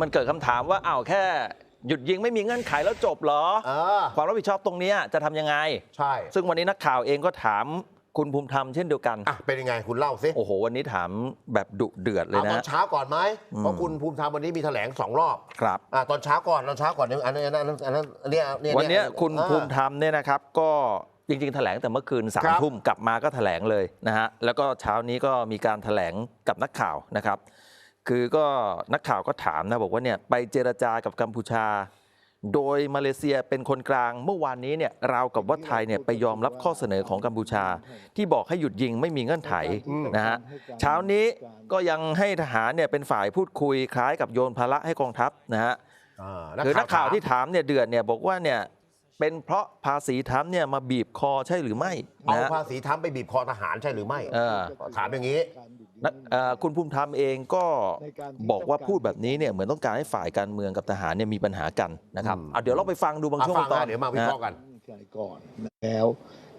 มันเกิดคำถามว่าอ้าวแค่ หยุดยิงไม่มีเงื่อนไขแล้วจบเหรอ เออความรับผิดชอบตรงเนี้ยจะทำยังไง ใช่ซึ่งวันนี้นักข่าวเองก็ถามคุณภูมิธรรมเช่นเดียวกัน อะเป็นยังไงคุณเล่าสิโอ้โห วันนี้ถามแบบดุเดือดเลยเอาตอนะนเช้าก่อนไหมอืมเพราะคุณภูมิธรรมวันนี้มีแถลงสองรอบครับ อะตอนเช้าก่อนตอนเช้าก่อนอันนั้นอันนั้นอันนั้นอันนี้เนี่ยวันเนี้ยคุณอ่า ภูมิธรรมเนี่ยนะครับก็จริง ๆ แถลงแต่เมื่อคืนสาคมรับทุ่มกลับมาก็แถลงเลยนะฮะแล้วก็เช้านี้ก็มีการแถลงกับนักข่าวนะครับ คือก็นักข่าวก็ถามนะบอกว่าเนี่ยไปเจรจากับกัมพูชา โดยมาเลเซียเป็นคนกลางเมื่อวานนี้เนี่ยราวกับว่าไทยเนี่ยไปยอมรับข้อเสนอของกัมพูชา ที่บอกให้หยุดยิงไม่มีเงื่อนไขนะฮะเช้านี้ก็ยังให้ทหารเนี่ยเป็นฝ่ายพูดคุยคล้ายกับโยนภาระให้กองทัพนะฮะอ่าคือนักข่าวที่ถมถามเนี่ยเดือดเนี่ยบอกว่าเนี่ยเป็นเพราะภาษีทัพเนี่ยมาบีบคอใช่หรือไม่ เอานะฮะภาษีทำไปบีบคอทหารใช่หรือไม่เออถามอย่างนี้นักเอ่อ คุณภูมิธรรมเองก็บอกว่าพูดแบบนี้เนี่ยเหมือนต้องการให้ฝ่ายการเมืองกับทหารเนี่ยมีปัญหากันนะครับอืมเอาเดี๋ยวเราไปฟังดูบางอะช่วงฟังตอนะนเดี๋ยวมาวิเคราะห์กันเงื่อนไขก่อนแล้ว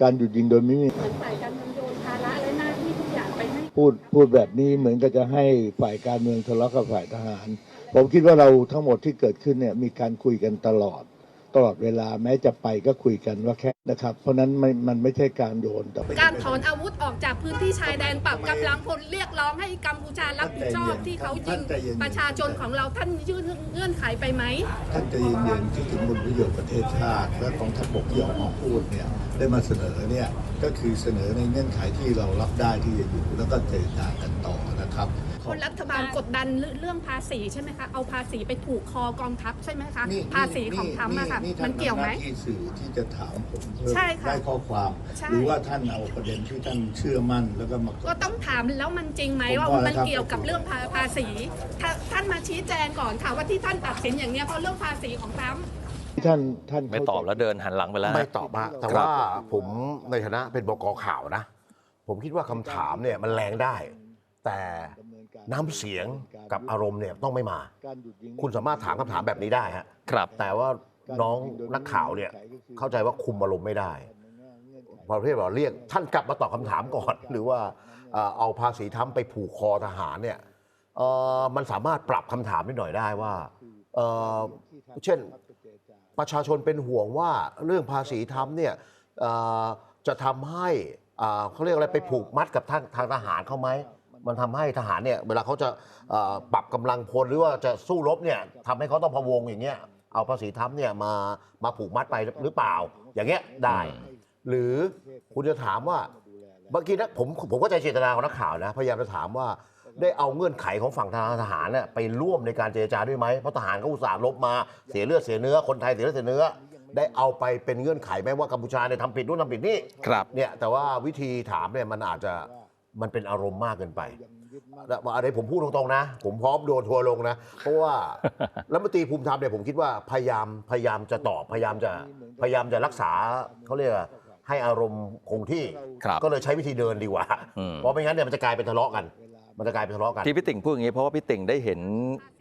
การหยุดยิงโดยไม่มีเหมือนฝ่ายการเมืองโยนภาระและหน้าที่ทุกอย่างไปให้พูดพูดแบบนี้เหมือนกับจะให้ฝ่ายการเมืองทะเลาะกับฝ่ายทหาร ผมคิดว่าเราทั้งหมดที่เกิดขึ้นเนี่ยมีการคุยกันตลอด ตลอดเวลาแม้จะไปก็คุยกันว่าแค่นะครับ เพราะฉะนั้นไม่มันไม่ใช่การโยนแต่ไม่การถอนอาวุธออกจากพื้นที่ชายแดนปรับกำลังพลเรียกร้องให้กัมพูชารับผิดชอบที่เขายิงประชาชนของเราท่านยื่นเงื่อนไขไปไหมท่านใจะเย็นๆคิดถึงผลประโยชน์ประเทศชาติ และกองทัพบกที่ออกมาพูดเนี่ยได้มาเสนอเนี่ยก็คือเสนอในเงื่อนไขที่เรารับได้ที่จะอยู่แล้วก็เจรจากันต่อนะครับ คนรัฐบาลกดดันเรื่องภาษีใช่ไหมคะเอาภาษีไปผูกคอกองทัพใช่ไหมคะนี่ภาษีของทรัมป์อะค่ะมันเกี่ยวไหมท่านทำน้าที่สื่อที่จะถามผมเพื่อใช่ค่ะได้ข้อความใช่หรือว่าท่านเอาประเด็นที่ท่านเชื่อมั่นแล้วก็มาก็ต้องถามแล้วมันจริงไหมผมว่าว่ามันนะครับเกี่ยวกับเรื่องภาภาษีถ้าท่านมาชี้แจงก่อนค่ะว่าที่ท่านตัดสินอย่างเนี้ยเพราะเรื่องภาษีของทรัมป์ท่านท่านไม่ตอบแล้วเดินหันหลังไปแล้วนะไม่ตอบฮะแต่ครับว่าผมในฐานะเป็นบกข่าวนะ ผมคิดว่าคำถามเนี่ยมันแรงได้ แต่ น้ำเสียงกับอารมณ์เนี่ยต้องไม่มา คุณสามารถถามคำถามแบบนี้ได้ฮะครับ แต่ว่าน้องนักข่าวเนี่ยเข้าใจว่าคุมอารมณ์ไม่ได้ประเภทว่าเรียกท่านกลับมาตอบคำถามก่อน หรือว่าเอ่อเอาภาษีทั้มไปผูกคอทหารเนี่ยเอ่อมันสามารถปรับคำถามนิดหน่อยได้ว่าเอ่อเช่นประชาชนเป็นห่วงว่าเรื่องภาษีทั้มเนี่ยเอ่อจะทำให้อ่าเขาเรียกอะไรไปผูกมัดกับทางทางทหารเขาไหม มันทำให้ทหารเนี่ยเวลาเขาจะเอ่อปรับกำลังพลหรือว่าจะสู้รบเนี่ยทำให้เขาต้องพะวงอย่างเงี้ยเอาภาษีทั้มเนี่ยมามาผูกมัดไปหรือเปล่า อย่างเงี้ยได้ หรือคุณจะถามว่าเมื่อกี้นะผมผมก็ใจเจตนาของนักข่าวนะพยายามจะถามว่าได้เอาเงื่อนไขของฝั่งทหารเนี่ยไปร่วมในการเจรจาด้วยไหมเพราะทหารเขาอุตส่าห์ลบมาเสียเลือดเสียเนื้อคนไทยเสียเลือดเสียเนื้อ ได้เอาไปเป็นเงื่อนไขไหมว่ากัมพูชาเนี่ยทำผิดนู่นทำผิดนี่ ครับ เนี่ยแต่ว่าวิธีถามเนี่ยมันอาจจะ มันเป็นอารมณ์มากเกินไปแล้วอะไรผมพูดตรงๆนะ ผมพร้อมโดนทัวร์ลงนะ เพราะว่ารัฐมนตรีภูมิธรรมเนี่ยผมคิดว่าพยายามพยายามจะตอบพยายามจะพยายามจะรักษาเขาเรียกว่าให้อารมณ์คงที่ครับก็เลยใช้วิธีเดินดีกว่าอืมเพราะไม่งั้นเนี่ยมันจะกลายเป็นทะเลาะกัน มันจะกลายเป็นทะเลาะกันที่พี่ติ่งพูดอย่างนี้เพราะว่าพี่ติ่งได้เห็น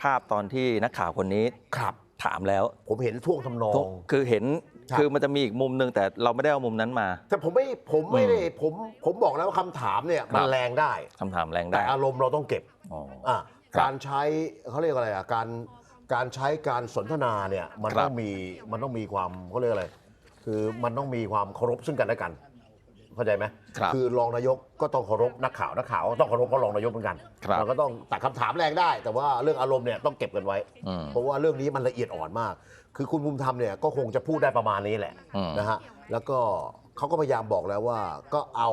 ภาพตอนที่นักข่าวคนนี้ครับถามแล้ว ผมเห็นท่วงทำนองคือเห็น ครับ คือมันจะมีอีกมุมหนึ่งแต่เราไม่ได้เอามุมนั้นมา แต่ผมไม่ผมไม่ได้ผมผมบอกแล้วว่าคำถามเนี่ยมันครับ แรงได้ คำถามแรงแต่ได้อารมณ์เราต้องเก็บอ๋อ อะครับการใช้เขาเรียกอะไรอะการการใช้การสนทนาเนี่ยมันครับ ต้องมีมันต้องมีความเขาเรียกอะไร คือมันต้องมีความเคารพซึ่งกันและกัน เข้าใจไหมครับอรองนายกก็ต้องเคารพนักข่าวนักข่าวก็ต้องเคารพเขารองนายกเหมือนกันครับมันก็ต้องแต่คำถามแรงได้ แต่ว่าเรื่องอารมณ์เนี่ยต้องเก็บกันไว้ อืมเพราะว่าเรื่องนี้มันละเอียดอ่อนมาก คือคุณภูมิธรรมเนี่ยก็คงจะพูดได้ประมาณนี้แหละอืม นะฮะแล้วก็เขาก็พยายามบอกแล้วว่าก็เอา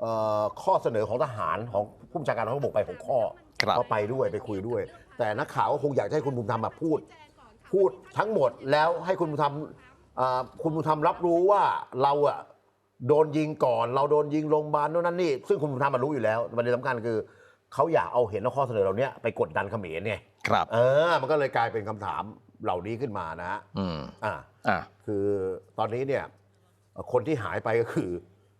เอ่อข้อเสนอของทหารของผู้บัญชาการทหารบกไปหกข้อครับ ก็ไปด้วยไปคุยด้วย แต่นักข่าวก็คงอยากจะให้คุณภูมิธรรมมาพูด พูดทั้งหมดแล้วให้คุณภูมิธรรมอ่าคุณภูมิธรรมรับรู้ว่าเราอะ โดนยิงก่อน เราโดนยิงโรงพยาบาลโน่นนั่นนี่ ซึ่งคุณภูมิธรรมมันรู้อยู่แล้วประเด็นสำคัญคือ เขาอยากเอาเห็นเอาข้อเสนอเหล่านี้ไปกดดันเขมรไงครับ เออ มันก็เลยกลายเป็นคำถามเหล่านี้ขึ้นมานะฮะอืมอ่า อะ คือตอนนี้เนี่ยเอ่อคนที่หายไปก็คือ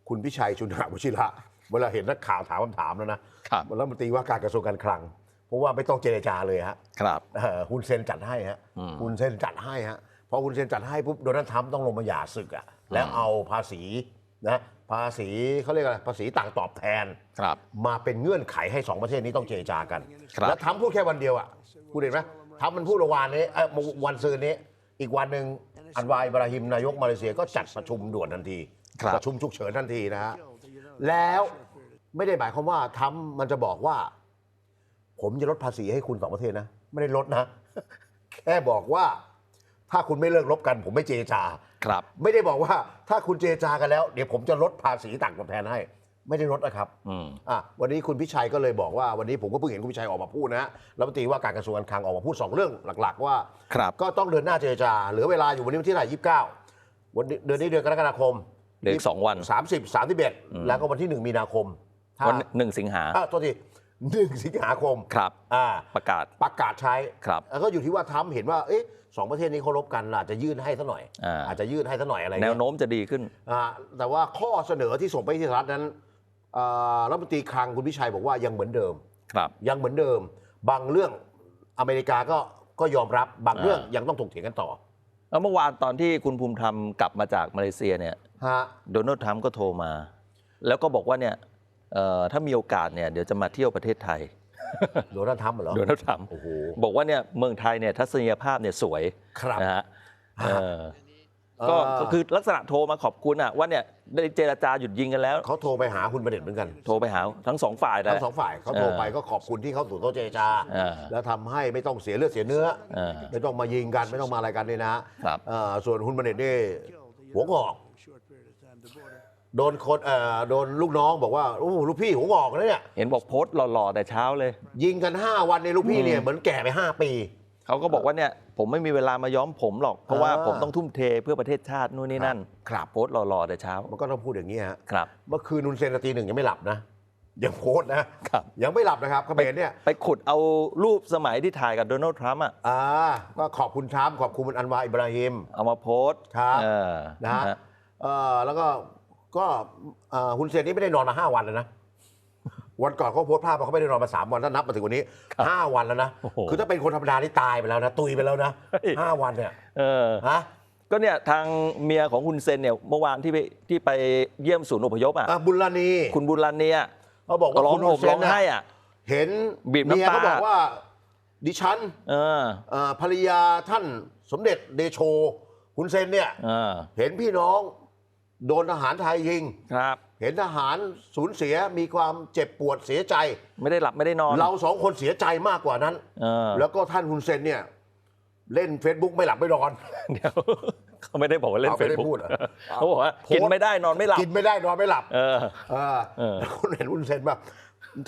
คุณพิชัยชุนหาวชิระ เวลาเห็นนักข่าวถามคำถามแล้วนะครับ รัฐมนตรีว่าการกระทรวงการคลัง เพราะว่าไม่ต้องเจรจาเลยฮะครับ เออฮุนเซนจัดให้ฮะอืมฮุนเซนจัดให้ฮะพอฮุนเซนจัดให้ปุ๊บโดนัลด์ทรัมป์ต้องลงมาหย่าศึกอะแล้วเอาภาษี นะภาษีเขาเรียกอะไรภาษีต่างตอบแทน ครับ มาเป็นเงื่อนไขให้สองประเทศนี้ต้องเจรจากัน ครับ แล้วทำพูดแค่วันเดียวอะคุณเห็นไหมทำมันพูดเมื่อวานนี้เอ้ยวันซืนนี้ อีกวันหนึ่งอันวาอิบราฮิมนายกมาเลเซียก็จัดประชุมด่วนทันที ครับ ประชุมฉุกเฉินทันทีนะฮะแล้วไม่ได้หมายความว่าทำมันจะบอกว่า ผมจะลดภาษีให้คุณสองประเทศนะ ไม่ได้ลดนะ แค่บอกว่า ถ้าคุณไม่เลิกลบกัน ผมไม่เจรจา ครับ ไม่ได้บอกว่าถ้าคุณเจรจากันแล้ว เดี๋ยวผมจะลดภาษีต่างตอบแทนให้ ไม่ได้ลดนะครับอืม อะวันนี้คุณพิชัยก็เลยบอกว่าวันนี้ผมก็เพิ่งเห็นคุณพิชัยออกมาพูดนะรัฐมนตรีว่าการกระทรวงการคลังออกมาพูดสองเรื่องหลัก ๆ ว่า ครับ ก็ต้องเดินหน้าเจรจาเหลือเวลาอยู่วันนี้วันที่ไหนยี่สิบเก้าวันนี้เดือนนี้เดือนกรกฎาคมเหลืออีกสองวัน สามสิบสามสิบเอ็ดแล้วก็วันที่หนึ่งมีนาคมถ้าวันหนึ่งสิงหา อะตัวที หนึ่งสิงหาคมครับอ่าประกาศประกาศใช้ครับแล้วก็อยู่ที่ว่าทรัมป์เห็นว่าเอ๊ะสองประเทศนี้เคารพกันอาจจะยื่นให้ซะหน่อยอ่าอาจจะยื่นให้ซะหน่อยอะไรแนเงี้วยโน้มจะดีขึ้นอ่าแต่ว่าข้อเสนอที่ส่งไปที่สหรัฐนั้นอ่ารัฐมนตรีคลังคุณพิชัยบอกว่ายังเหมือนเดิมครับยังเหมือนเดิม บางเรื่องอเมริกาก็ก็ยอมรับบางเรื่องอ่ายัยังต้องถกเถียงกันต่อแล้วเมื่อวานตอนที่คุณภูมิธรรมกลับมาจากมาเลเซียเนี่ยฮะโดนัลด์ทรัมป์ก็โทรมา แล้วก็บอกว่าเนี่ยเอ่อ ถ้ามีโอกาสเนี่ยเดี๋ยวจะมาเที่ยวประเทศไทยโดนัลด์ทรัมป์เหรอโดนัลด์ทรัมป์โอ้โหบอกบอกว่าเนี่ยเมืองไทยเนี่ยทัศนียภาพเนี่ยสวยครับนะฮะฮะเออก็เก็คือลักษณะโทรมาขอบคุณอะว่าเนี่ยได้เจรจาหยุดยิงกันแล้วเขาโทรไปหาคุณประเด็นเหมือนกัน โทรไปหาทั้งสองฝ่ายเลยทั้งสองฝ่ายเขาโทรไปเออก็ขอบคุณที่เขาสู่โต๊ะเจรจาเออแล้วทำให้ไม่ต้องเสียเลือดเสียเนื้อเออไม่ต้องมายิงกันไม่ต้องมาอะไรกันนี่นะครับเอ่อส่วนคุณประเด็นนี่หัวงอก โดนคนเอ่อโดนลูกน้องบอกว่าโอ้โหลูกพี่หัวงอกนะเนี่ย เห็นบอกโพสต์หล่อๆแต่เช้าเลย ยิงกัน 5 วันในลูกพี่เนี่ยเหมือนแก่ไป 5 ปี เขาก็บอกว่าเนี่ยผมไม่มีเวลามาย้อมผมหรอกเพราะว่าอ่าผมต้องทุ่มเทเพื่อประเทศชาตินู่นนี่นั่นครับโพสต์หล่อๆแต่เช้ามันก็ต้องพูดอย่างนี้ฮะครับ เมื่อคืนนุนเซนตีหนึ่งยังไม่หลับนะยังโพสต์นะครับ ยังไม่หลับนะครับเขมรเนี่ยไปขุดเอารูปสมัยที่ถ่ายกับโดนัลด์ทรัมป์อะอ่าก็ขอบคุณทรัมป์ขอบคุณอันวาอิบราฮิม เอามาโพสต์ครับ เออนะฮะฮะเอ่อแล้วก็ ก็เอ่อฮุนเซนนี่ไม่ได้นอนมา5วันแล้วนะ วันก่อนเขาโพสต์ภาพว่าเขาไม่ได้นอนมา3วันถ้านับมาถึงวันนี้5วันแล้วนะ โอ้โหคือถ้าเป็นคนธรรมดานี่ตายไปแล้วนะ ตุยไปแล้วนะเฮ้ย5วันเนี่ยเออ ฮะก็เนี่ยทางเมียของคุณเซนเนี่ยเมื่อวานที่ไปที่ไปเยี่ยมศูนย์อพยพอะอะบุญลานีคุณบุรันเนี่ยเขาบอกว่าร้องคุณห่ฮุมนเซร้อนงน่ะไห้อะ เห็นบีบน้ำเมียตาเขาบอกว่า ดิฉันเออเอ่อภรรยาท่านสมเด็จเดโชฮุนเซนเนี่ย เออ เห็นพี่น้อง โดนทหารไทยยิง ครับ เห็นทหารสูญเสียมีความเจ็บปวดเสียใจ ไม่ได้หลับไม่ได้นอนเราสองคนเสียใจมากกว่านั้น เออแล้วก็ท่านฮุนเซนเนี่ย เล่น Facebook ไม่หลับไม่นอน เดี๋ยวเขาไม่ได้บอกว่าเล่นเอาเฟไม่ซได้บุ๊พูกดเหรอ เขาบอกว่าโพสต์กินไม่ได้นอนไม่หลับ กินไม่ได้นอนไม่หลับเออ เออเออ แล้วคุณเห็นฮุนเซนแบบ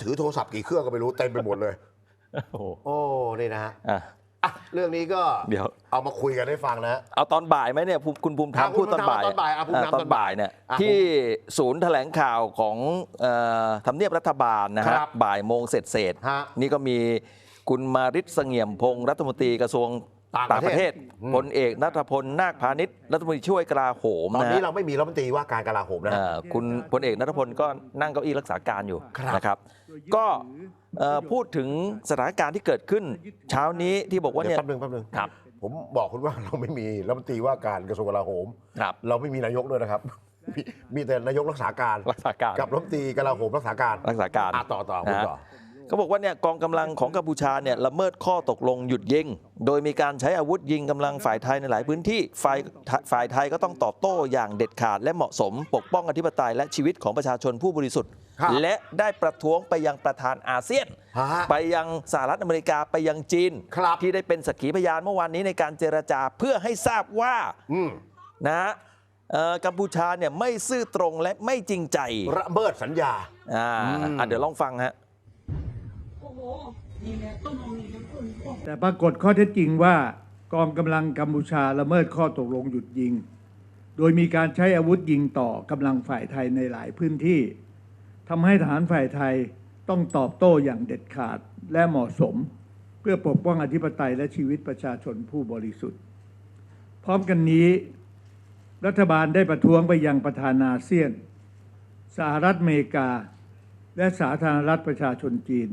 ถือโทรศัพท์กี่เครื่องก็ไม่รู้เต็มไปหมดเลย โอ้โหโอ้นี่นะฮะ อะ อะเรื่องนี้ก็เดี๋ยว เอามาคุยกันให้ฟังนะ เอาตอนบ่ายไหมเนี่ยภูคุณภูมิธรรมอะพูดตอนบ่ายภูมิธรรมตอนบ่ายอะภูมิธรรมอะตอนบ่ายเนี่ยอะที่ศูนย์แถลงข่าวของเอ่อทำเนียบรัฐบาลนะคฮะรับบ่ายโมงเสร็จเสร็จๆฮะ นี่ก็มีคุณมาริศเสงี่ยมพงศ์รัฐมนตรีกระทรวง ต่างต่างประเทศอืมพลเอกนัทพลนาคพาณิชย์รัฐมนตรีช่วยกลาโหมตอนนะนี้ฮะเราไม่มีรัฐมนตรีว่าการกลาโหมนะ เอ่อคุณพลเอกนัทพลก็นั่งเก้าอี้รักษาการอยู่ครับ นะครับ ก็เอ่อพูดถึงสถานการณ์ที่เกิดขึ้น เช้านี้ที่บอกว่าเดี๋ยเนี่วยแป๊บนึงแป๊บนึงครับ ผมบอกคุณว่าเราไม่มีรัฐมนตรีว่าการกระทรวงกลาโหม ครับเราไม่มีนายกด้วยนะครับ มีมีแต่นายกรักษาการ รักษาการกับรัฐมนตรีกลาโหมรักษาการรักษาการ อะต่อต่อคุณนะฮะต่อ เขาบอกว่าเนี่ยกองกำลังของกัมพูชาเนี่ยละเมิดข้อตกลงหยุดยิง โดยมีการใช้อาวุธยิงกำลังฝ่ายไทยในหลายพื้นที่ฝ่ายฝ่ายไทยก็ต้องตอบโต้อย่างเด็ดขาดและเหมาะสม ปกป้องอธิปไตยและชีวิตของประชาชนผู้บริสุทธิ์ครับและได้ประท้วงไปยังประธานอาเซียนฮะไปยังสหรัฐอเมริกาไปยังจีนครับที่ได้เป็นสักขีพยานเมื่อวานนี้ในการเจรจาเพื่อให้ทราบว่าอืมนะฮะเอ่อกัมพูชาเนี่ยไม่ซื่อตรงและไม่จริงใจระเบิดสัญญาอ่าอืมอะเดี๋ยวลองฟังฮะ แต่ปรากฏข้อเท็จจริงว่ากองกำลังกัมพูชาละเมิดข้อตกลงหยุดยิง โดยมีการใช้อาวุธยิงต่อกำลังฝ่ายไทยในหลายพื้นที่ทำให้ทหารฝ่ายไทยต้องตอบโต้อย่างเด็ดขาดและเหมาะสม เพื่อปกป้องอธิปไตยและชีวิตประชาชนผู้บริสุทธิ์ พร้อมกันนี้ รัฐบาลได้ประท้วงไปยังประธานาเซียน สหรัฐอเมริกา และสาธารณรัฐประชาชนจีน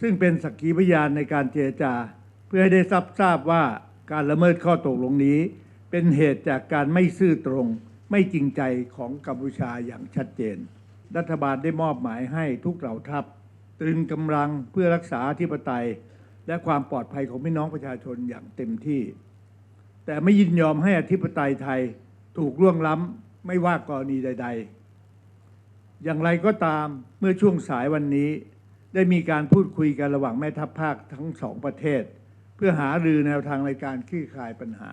ซึ่งเป็นสักขีพยานในการเจรจา เพื่อให้ได้ทราบทราบว่าการละเมิดข้อตกลงนี้ เป็นเหตุจากการไม่ซื่อตรง ไม่จริงใจของกัมพูชาอย่างชัดเจน รัฐบาลได้มอบหมายให้ทุกเหล่าทัพ ตรึงกำลังเพื่อรักษาธิปไตย และความปลอดภัยของพี่น้องประชาชนอย่างเต็มที่ แต่ไม่ยินยอมให้อธิปไตยไทยถูกล่วงล้ำไม่ว่ากรณีใด ๆ อย่างไรก็ตามเมื่อช่วงสายวันนี้ ได้มีการพูดคุยกันระหว่างแม่ทัพภาคทั้งสองประเทศ เพื่อหารือแนวทางในการคลี่คลายปัญหา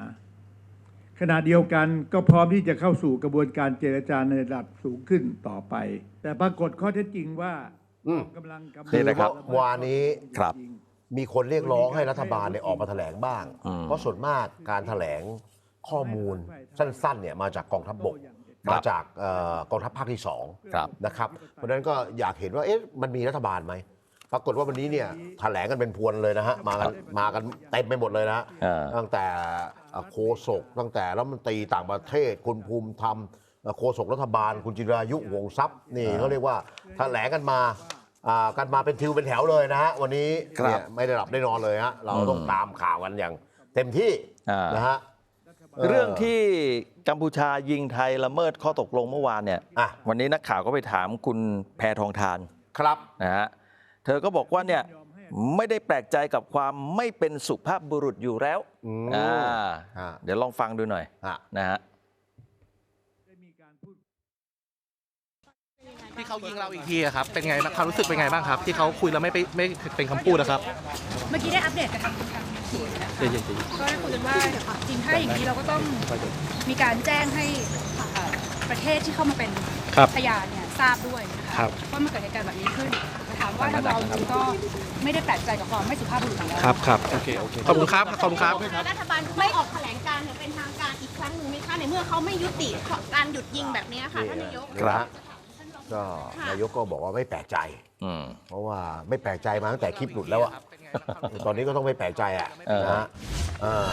ขณะเดียวกันก็พร้อมที่จะเข้าสู่กระบวนการเจรจาในระดับสูงขึ้นต่อไป แต่ปรากฏข้อเท็จจริงว่าอืม กำลังกำนี่นะครับวานนี้ ครับ มีคนเรียกร้องให้รัฐบาลเนี่ยออกมาแถลงบ้างอืมเพราะส่วนมากการแถลงข้อมูลสั้นๆเนี่ยมาจากกองทัพบกครับ มาจากเอ่อกองทัพภาคที่สองครับนะครับเพราะฉะนั้นก็อยากเห็นว่าเอ๊ะมันมีรัฐบาลไหมปรากฏว่าวันนี้เนี่ยแถลงกันเป็นพวนเลยนะฮะมากันมากันเต็มไปหมดเลยนะฮะอ่าตั้งแต่เอ่อโฆษกตั้งแต่รัฐมนตรีต่างประเทศคุณภูมิธรรมเอ่อโฆษกรัฐบาล คุณจิรายุห่วงทรัพย์นี่เขาเรียกว่าแถลงกันมาอ่ากันมาเป็นทิวเป็นแถวเลยนะฮะวันนี้ครับเนี่ยไม่ได้หลับได้นอนเลยฮะเราต้องอืมตามข่าวกันอย่างเต็มที่อ่านนะฮะ เรื่องที่กัมพูชายิงไทยละเมิดข้อตกลงเมื่อวานเนี่ยอะ วันนี้นักข่าวก็ไปถามคุณแพทองทานครับ นะฮะเธอก็บอกว่าเนี่ยไม่ได้แปลกใจกับความไม่เป็นสุภาพบุรุษอยู่แล้วอืมอ่าฮะเดี๋ยวลองฟังดูหน่อยฮะนะฮะ ที่เขายิงเราอีกทีอะครับ เป็นไงบ้างความรู้สึกเป็นไงบ้างครับ ที่เขาคุยแล้วไม่ไปไม่เป็นคำพูดนะครับเมื่อกี้ได้อัปเดตกับทางทางทีมนะคะก็ได้คุยกันว่าจริงถ้าอย่างนี้เราก็ต้องมีการแจ้งให้เอ่อประเทศที่เข้ามาเป็นครับ พยานเนี่ยทราบด้วยนะคะครับว่ามันเกิดเหตุการณ์แบบนี้ขึ้นแต่ถามว่าทางเราเองก็ไม่ได้แปลกใจกับความไม่สุภาพบุรุษของเราครับครับโอเคโอเคขอบคุณครับขอบคุณครับ รัฐบาลไม่ออกแถลงการณ์อย่างเป็นทางการอีกครั้งหนึ่งไหมคะในเมื่อเขาไม่ยุติการหยุดยิงแบบนี้ค่ะท่านนายก ครับ ก็นายกก็บอกว่าไม่แปลกใจ อืม เพราะว่าไม่แปลกใจมาตั้งแต่คลิปหลุดแล้วอะตอนนี้ก็ต้องไม่แปลกใจอะเออนะฮะเออ